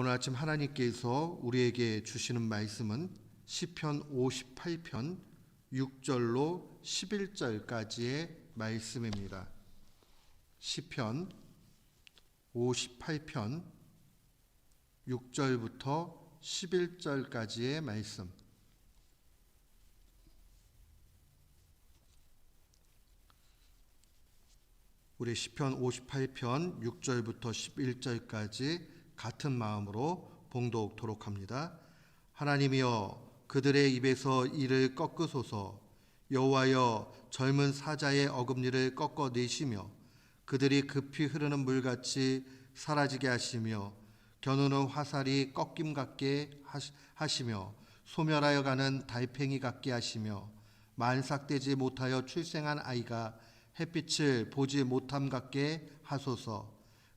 오늘 아침 하나님께서 우리에게 주시는 말씀은 시편 58편 6절로 11절까지의 말씀입니다. 시편 58편 6절부터 11절까지의 말씀. 우리 시편 58편 6절부터 11절까지 같은 마음으로 봉독토록 합니다. 하나님이여 그들의 입에서 이를 꺾으소서 여호와여 젊은 사자의 어금니를 꺾어 내시며 그들이 급히 흐르는 물같이 사라지게 하시며 겨누는 화살이 꺾임 같게 하시며 소멸하여 가는 달팽이 같게 하시며 만삭되지 못하여 출생한 아이가 햇빛을 보지 못함 같게 하소서.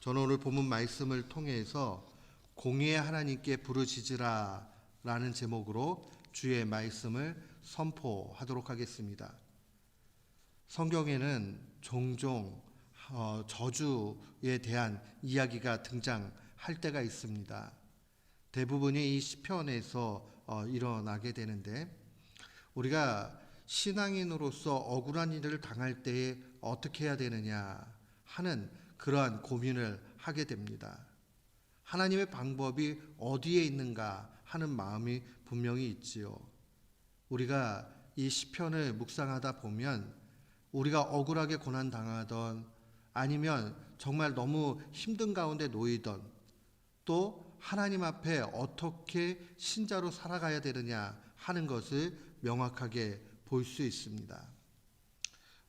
저는 오늘 본문 말씀을 통해서 공의의 하나님께 부르짖으라 라는 제목으로 주의 말씀을 선포하도록 하겠습니다. 성경에는 종종 어, 저주에 대한 이야기가 등장할 때가 있습니다. 대부분이 이 시편에서 어, 일어나게 되는데 우리가 신앙인으로서 억울한 일을 당할 때에 어떻게 해야 되느냐 하는 그러한 고민을 하게 됩니다. 하나님의 방법이 어디에 있는가 하는 마음이 분명히 있지요. 우리가 이 시편을 묵상하다 보면 우리가 억울하게 고난 당하던 아니면 정말 너무 힘든 가운데 놓이던 또 하나님 앞에 어떻게 신자로 살아가야 되느냐 하는 것을 명확하게 볼 수 있습니다.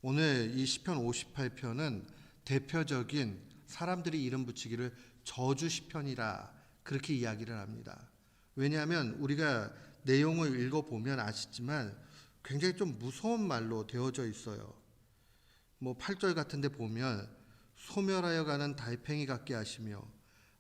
오늘 이 시편 58편은 대표적인 사람들이 이름 붙이기를 저주 시편이라 그렇게 이야기를 합니다. 왜냐하면 우리가 내용을 읽어 보면 아시지만 굉장히 좀 무서운 말로 되어져 있어요. 뭐 8절 같은 데 보면 소멸하여 가는 달팽이 같게 하시며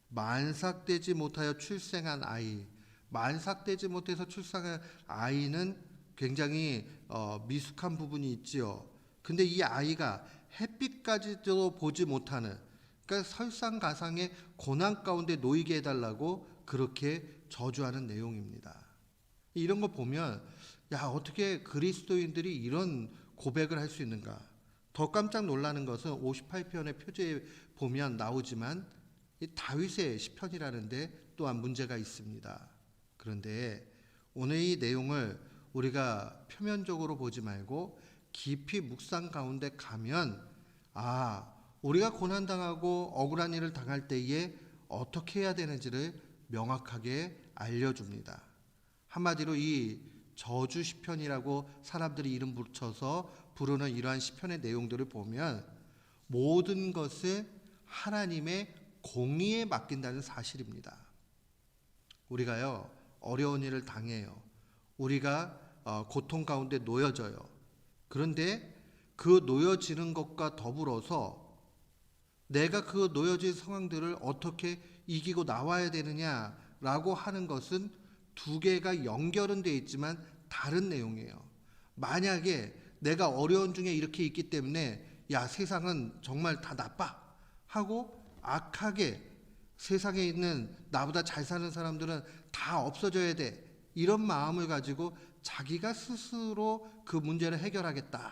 만삭되지 못하여 출생한 아이 만삭되지 못해서 출생한 아이는 굉장히 어, 미숙한 부분이 있지요. 근데 이 아이가 햇빛까지도 보지 못하는 그러니까 설상가상의 고난 가운데 놓이게 해달라고 그렇게 저주하는 내용입니다. 이런 거 보면 야 어떻게 그리스도인들이 이런 고백을 할 수 있는가? 더 깜짝 놀라는 것은 58편의 표제에 보면 나오지만 이 다윗의 시편이라는데 또한 문제가 있습니다. 그런데 오늘 이 내용을 우리가 표면적으로 보지 말고 깊이 묵상 가운데 가면 아 우리가 고난 당하고 억울한 일을 당할 때에 어떻게 해야 되는지를 명확하게 알려줍니다. 한마디로 이 저주 시편이라고 사람들이 이름 붙여서 부르는 이러한 시편의 내용들을 보면 모든 것을 하나님의 공의에 맡긴다는 사실입니다. 우리가요 어려운 일을 당해요. 우리가 어, 고통 가운데 놓여져요. 그런데 그 놓여지는 것과 더불어서 내가 그 놓여진 상황들을 어떻게 이기고 나와야 되느냐라고 하는 것은 두 개가 연결은 돼 있지만 다른 내용이에요. 만약에 내가 어려운 중에 이렇게 있기 때문에 야 세상은 정말 다 나빠 하고 악하게 세상에 있는 나보다 잘 사는 사람들은 다 없어져야 돼 이런 마음을 가지고 자기가 스스로 그 문제를 해결하겠다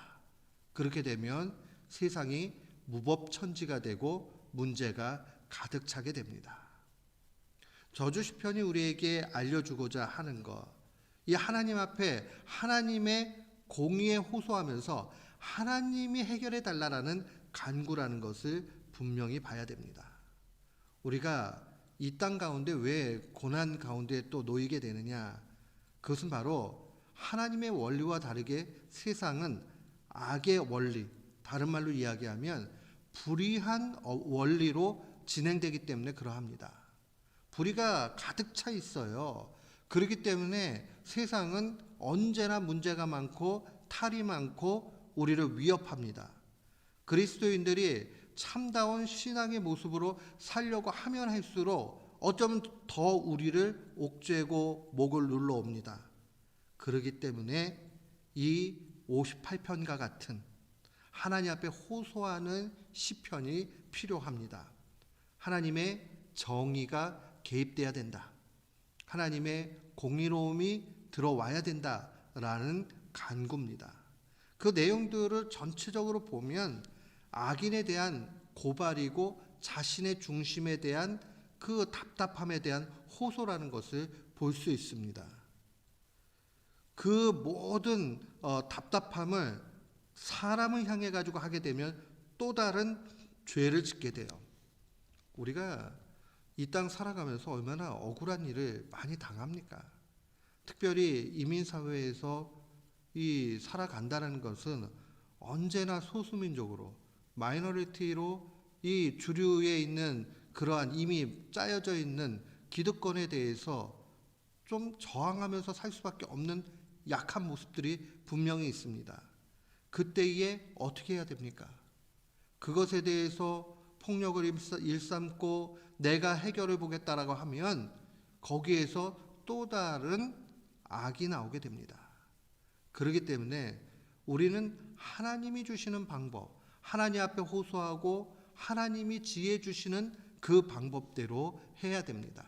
그렇게 되면 세상이 무법천지가 되고 문제가 가득 차게 됩니다. 저주 시편이 우리에게 알려주고자 하는 것, 이 하나님 앞에 하나님의 공의에 호소하면서 하나님이 해결해 달라라는 간구라는 것을 분명히 봐야 됩니다. 우리가 이 땅 가운데 왜 고난 가운데 또 놓이게 되느냐? 그것은 바로 하나님의 원리와 다르게 세상은 악의 원리, 다른 말로 이야기하면 불의한 어, 원리로 진행되기 때문에 그러합니다. 불의가 가득 차 있어요. 그렇기 때문에 세상은 언제나 문제가 많고 탈이 많고 우리를 위협합니다. 그리스도인들이 참다운 신앙의 모습으로 살려고 하면 할수록 어쩌면 더 우리를 옥죄고 목을 눌러옵니다. 그러기 때문에 이 58편과 같은 하나님 앞에 호소하는 시편이 필요합니다. 하나님의 정의가 개입돼야 된다. 하나님의 공의로움이 들어와야 된다라는 간구입니다. 그 내용들을 전체적으로 보면 악인에 대한 고발이고 자신의 중심에 대한 그 답답함에 대한 호소라는 것을 볼 수 있습니다. 그 모든 어, 답답함을 사람을 향해 가지고 하게 되면 또 다른 죄를 짓게 돼요. 우리가 이 땅 살아가면서 얼마나 억울한 일을 많이 당합니까? 특별히 이민 사회에서 이 살아간다는 것은 언제나 소수민족으로 마이너리티로 이 주류에 있는 그러한 이미 짜여져 있는 기득권에 대해서 좀 저항하면서 살 수밖에 없는 약한 모습들이 분명히 있습니다. 그때에 어떻게 해야 됩니까? 그것에 대해서 폭력을 일삼- 일삼고 내가 해결해 보겠다라고 하면 거기에서 또 다른 악이 나오게 됩니다. 그렇기 때문에 우리는 하나님이 주시는 방법, 하나님 앞에 호소하고 하나님이 지혜 주시는 그 방법대로 해야 됩니다.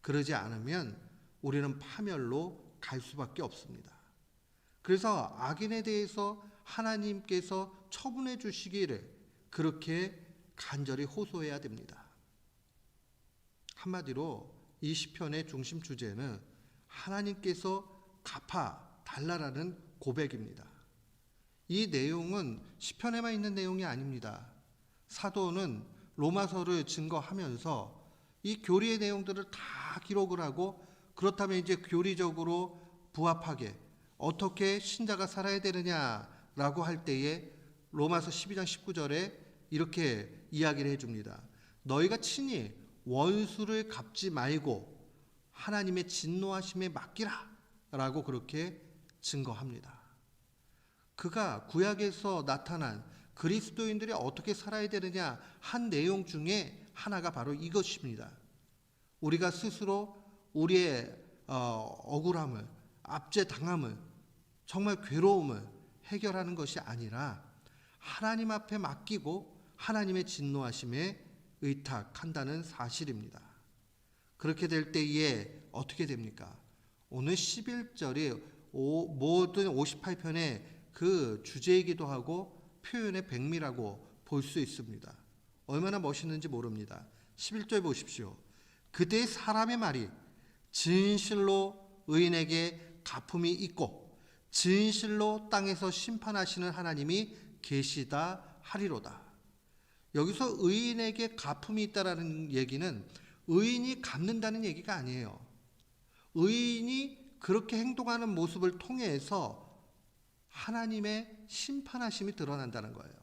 그러지 않으면 우리는 파멸로 갈 수밖에 없습니다. 그래서 악인에 대해서 하나님께서 처분해 주시기를 그렇게 간절히 호소해야 됩니다. 한마디로 이 시편의 중심 주제는 하나님께서 갚아 달라라는 고백입니다. 이 내용은 시편에만 있는 내용이 아닙니다. 사도는 로마서를 증거하면서 이 교리의 내용들을 다 기록을 하고 그렇다면 이제 교리적으로 부합하게 어떻게 신자가 살아야 되느냐라고 할 때에 로마서 12장 19절에 이렇게 이야기를 해줍니다. 너희가 친히 원수를 갚지 말고 하나님의 진노하심에 맡기라 라고 그렇게 증거합니다. 그가 구약에서 나타난 그리스도인들이 어떻게 살아야 되느냐 한 내용 중에 하나가 바로 이것입니다. 우리가 스스로 우리의 어, 억울함을 압제 당함을 정말 괴로움을 해결하는 것이 아니라 하나님 앞에 맡기고 하나님의 진노하심에 의탁한다는 사실입니다. 그렇게 될 때에 어떻게 됩니까? 오늘 11절이 모든 58편의 그 주제이기도 하고 표현의 백미라고 볼 수 있습니다. 얼마나 멋있는지 모릅니다. 11절 보십시오. 그때 사람의 말이 진실로 의인에게 가품이 있고 진실로 땅에서 심판하시는 하나님이 계시다 하리로다. 여기서 의인에게 가품이 있다라는 얘기는 의인이 갚는다는 얘기가 아니에요. 의인이 그렇게 행동하는 모습을 통해서 하나님의 심판하심이 드러난다는 거예요.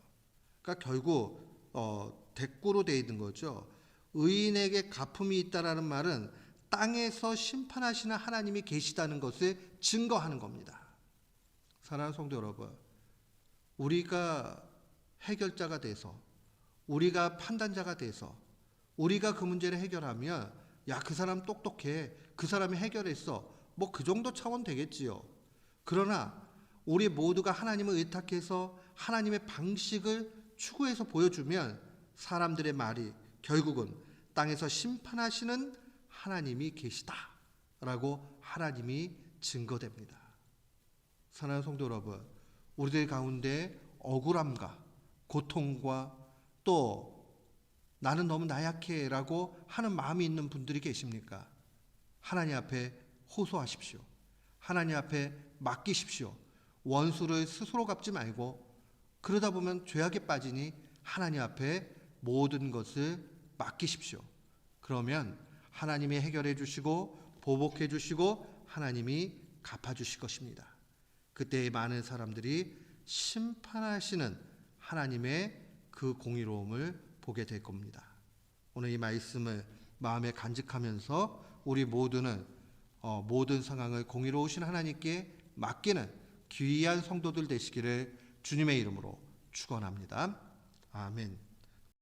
그러니까 결국 어, 대꾸로 돼 있는 거죠. 의인에게 가품이 있다라는 말은 땅에서 심판하시는 하나님이 계시다는 것을 증거하는 겁니다. 사랑하는 성도 여러분, 우리가 해결자가 돼서 우리가 판단자가 돼서 우리가 그 문제를 해결하면 야 그 사람 똑똑해 그 사람이 해결했어 뭐 그 정도 차원 되겠지요. 그러나 우리 모두가 하나님을 의탁해서 하나님의 방식을 추구해서 보여주면 사람들의 말이 결국은 땅에서 심판하시는 하나님이 계시다라고 하나님이 증거됩니다. 사랑하는 성도 여러분, 우리들 가운데 억울함과 고통과 또 나는 너무 나약해라고 하는 마음이 있는 분들이 계십니까? 하나님 앞에 호소하십시오. 하나님 앞에 맡기십시오. 원수를 스스로 갚지 말고 그러다 보면 죄악에 빠지니 하나님 앞에 모든 것을 맡기십시오. 그러면 하나님이 해결해 주시고 보복해 주시고 하나님이 갚아 주실 것입니다. 그때 많은 사람들이 심판하시는 하나님의 그 공의로움을 보게 될 겁니다. 오늘 이 말씀을 마음에 간직하면서 우리 모두는 어, 모든 상황을 공의로우신 하나님께 맡기는 귀한 성도들 되시기를 주님의 이름으로 축원합니다. 아멘.